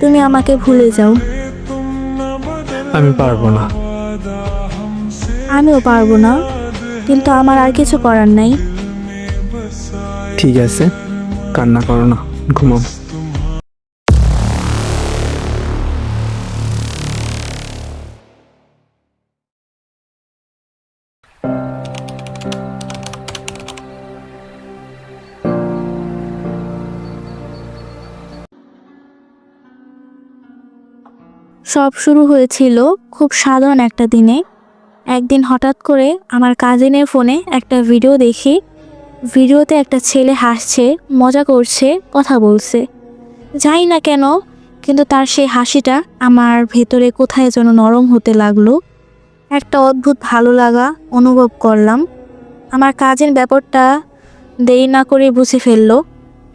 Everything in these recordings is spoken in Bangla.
তুমি আমাকে ভুলে যাও। আমি পারব না। আমিও পারব না কিন্তু আমার আর কিছু করার নাই। ঠিক আছে কান্না করো না ঘুমাও। সব শুরু হয়েছিল খুব সাধারণ একটা দিনে। একদিন হঠাৎ করে আমার কাজিনের ফোনে একটা ভিডিও দেখি। ভিডিওতে একটা ছেলে হাসছে, মজা করছে, কথা বলছে। জানি না কেন, কিন্তু তার সেই হাসিটা আমার ভেতরে কোথায় যেন নরম হতে লাগল। একটা অদ্ভুত ভালো লাগা অনুভব করলাম। আমার কাজিন ব্যাপারটা দেরি না করে বুঝে ফেলল।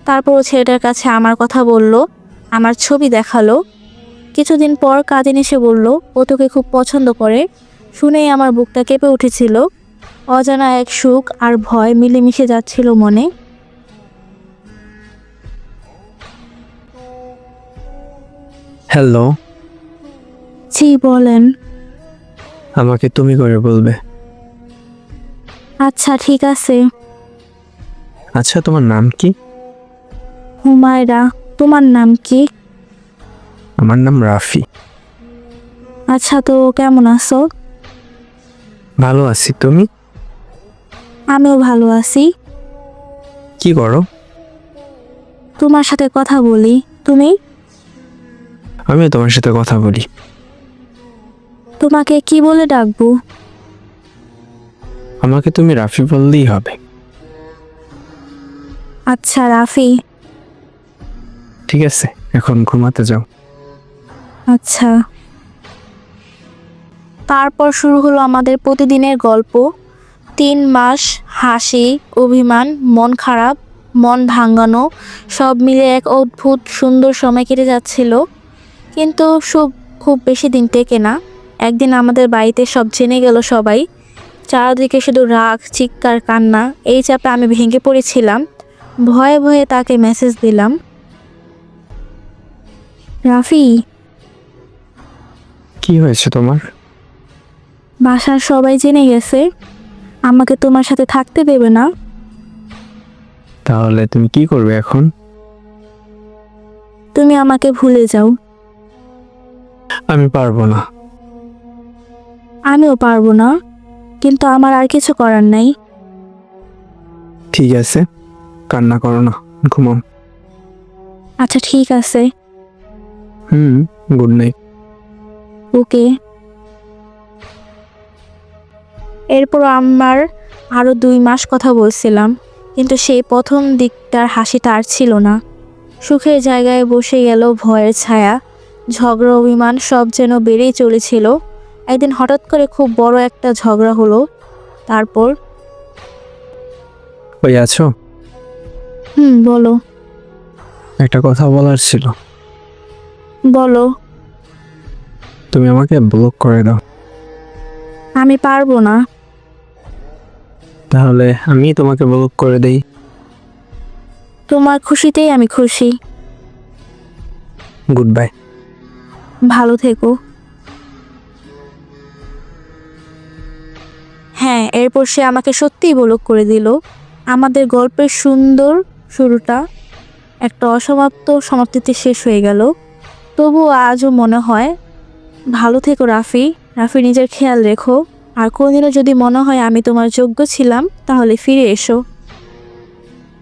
তারপর ছেলেটার কাছে আমার কথা বলল, আমার ছবি দেখাল। কিছুদিন পর কাজিন এসে বলল ও তোকে খুব পছন্দ করে। শুনেই আমার বুকটা কেঁপে উঠেছিল। অজানা এক সুখ আর ভয় মিলেমিশে যাচ্ছিল মনে। হ্যালো। জি বলেন। আমাকে তুমি করে বলবে। আচ্ছা ঠিক আছে। আচ্ছা তোমার নাম কি? হুমায়রা তোমার নাম কি? আমার নাম রাফি। আচ্ছা তো কেমন আছো? ভালো আছি তুমি? আমিও ভালো আছি। কি করো? তোমার সাথে কথা বলি তুমি? আমিও তোমার সাথে কথা বলি। তোমাকে কি বলে ডাকবো? আমাকে তুমি রাফি বললেই হবে। আচ্ছা রাফি। ঠিক আছে এখন ঘুমাতে যাও। আচ্ছা। তারপর শুরু হলো আমাদের প্রতিদিনের গল্প। তিন মাস, হাসি, অভিমান, মন খারাপ, মন ভাঙানো, সব মিলে এক অদ্ভুত সুন্দর সময় কেটে যাচ্ছিল। কিন্তু সব খুব বেশি দিন টেকে না। একদিন আমাদের বাড়িতে সব জেনে গেল সবাই। চারদিকে শুধু রাগ, চিৎকার, কান্না, এই চাপে আমি ভেঙে পড়েছিলাম। ভয়ে ভয়ে তাকে মেসেজ দিলাম। রাফি কি হয়েছে তোমার? বাসার সবাই জেনে গেছে। আমাকে তোমার সাথে থাকতে দেবে না। তাহলে তুমি কি করবে এখন? তুমি আমাকে ভুলে যাও। আমি পারব না। আমিও পারব না। কিন্তু আমার আর কিছু করার নাই। ঠিক আছে। কান্না করো না। ঘুমাও। আচ্ছা ঠিক আছে। হুম গুড নাইট ওকে। এরপর আমার আরও দুই মাস কথা বলছিলাম কিন্তু সেই প্রথম দিকটার হাসিটা আর ছিল না। সুখের জায়গায় বসে গেল ভয়ের ছায়া ঝগড়া অভিমান সব যেন বেড়েই চলেছিল। একদিন হঠাৎ করে খুব বড় একটা ঝগড়া হলো তারপর ওই আছো? হুম বলো। একটা কথা বলার ছিল। বলো। তুমি আমাকে ব্লক করে দাও। আমি পারব না। তাহলে আমি তোমাকে ব্লক করে দেই। তোমার খুশিতেই আমি খুশি। গুড বাই ভালো থেকো। হ্যাঁ এরপর সে আমাকে সত্যিই বলক করে দিল। আমাদের গল্পের সুন্দর শুরুটা একটা অসমাপ্ত সমাপ্তিতে শেষ হয়ে গেল। তবুও আজও মনে হয় ভালো থেকো, রাফি। রাফি, নিজের খেয়াল রেখো। আর কোনোদিনও যদি মনে হয় আমি তোমার যোগ্য ছিলাম, তাহলে ফিরে এসো।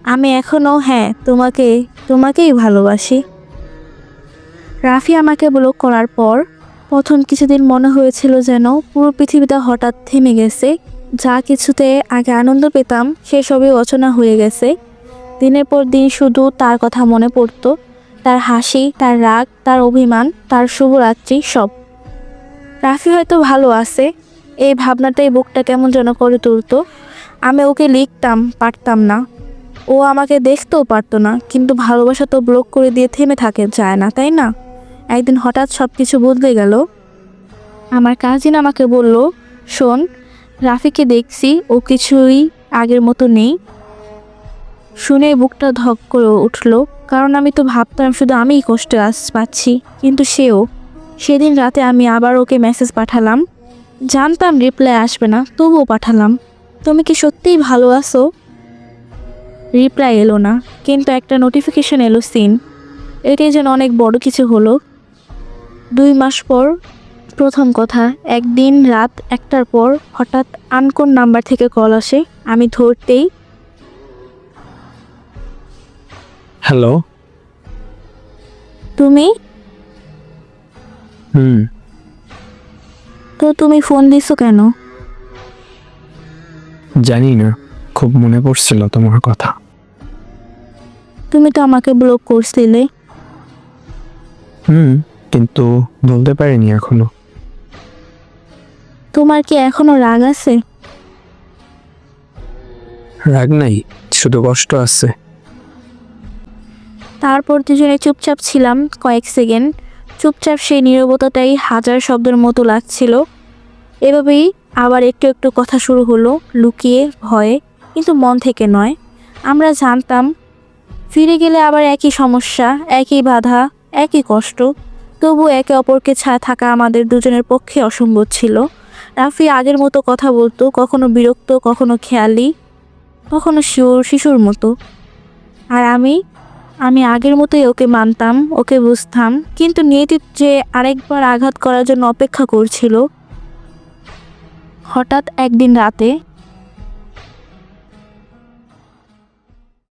আমি এখনও হ্যাঁ তোমাকে, তোমাকেই ভালোবাসি। রাফি আমাকে ব্লক করার পর, প্রথম কিছুদিন মনে হয়েছিল যেন পুরো পৃথিবীটা হঠাৎ থেমে গেছে। যা কিছুতে আগে আনন্দ পেতাম সেসবই অচনা হয়ে গেছে। দিনের পর দিন শুধু তার কথা মনে পড়তো। তার হাসি, তার রাগ, তার অভিমান, তার শুভরাত্রি, সব। রাফি হয়তো ভালো আছে। এই ভাবনাটাই বুকটা কেমন যেন করে তুলতো। আমি ওকে লিখতাম, পারতাম না। ও আমাকে দেখতেও পারতো না, কিন্তু ভালোবাসা তো ব্লক করে দিয়ে থেমে থাকে, যায় না, তাই না? একদিন হঠাৎ সব কিছু বদলে গেল। আমার কাজিন আমাকে বলল, শোন, রাফিকে দেখছি, ও কিছুই আগের মতো নেই। শুনে বুকটা ধক করে উঠল, কারণ আমি তো ভাবতাম শুধু আমিই কষ্টে আস পাচ্ছি, কিন্তু সেও সেদিন রাতে আমি আবার ওকে মেসেজ পাঠালাম। জানতাম রিপ্লাই আসবে না তবুও পাঠালাম। তুমি কি সত্যিই ভালো আছো? রিপ্লাই এলো না কিন্তু একটা নোটিফিকেশন এলো সিন এটাই যেন অনেক বড় কিছু হলো। দুই মাস পর প্রথম কথা একদিন রাত একটার পর হঠাৎ আনকোন নাম্বার থেকে কল আসে আমি ধরতেই হ্যালো? তুমি? হুম। তো তুমি ফোন দিছো কেন? জানি না খুব মনে পড়ছিল তোমার কথা। তুমি তো আমাকে ব্লক করছিলে। হুম কিন্তু বলতে পারিনি এখনও। তোমার কি এখনও রাগ আছে? রাগ নাই শুধু কষ্ট আছে। তারপর দুজনে চুপচাপ ছিলাম কয়েক সেকেন্ড। চুপচাপ সেই নীরবতাটাই হাজার শব্দের মতো লাগছিল। এভাবেই আবার একটু একটু কথা শুরু হলো, লুকিয়ে, ভয়ে, কিন্তু মন থেকে নয়। আমরা জানতাম, ফিরে গেলে আবার একই সমস্যা, একই বাধা, একই কষ্ট। তবু একে অপরকে ছায়া থাকা আমাদের দুজনের পক্ষে অসম্ভব ছিল। রাফি আগের মতো কথা বলতো, কখনো বিরক্ত, কখনো খেয়ালি, কখনো শিশুর শিশুর মতো। আর আমি আমি আগের মতোই ওকে মানতাম, ওকে বুঝতাম, কিন্তু নিয়তি যে আরেকবার আঘাত করার জন্য অপেক্ষা করছিল। হঠাৎ একদিন রাতে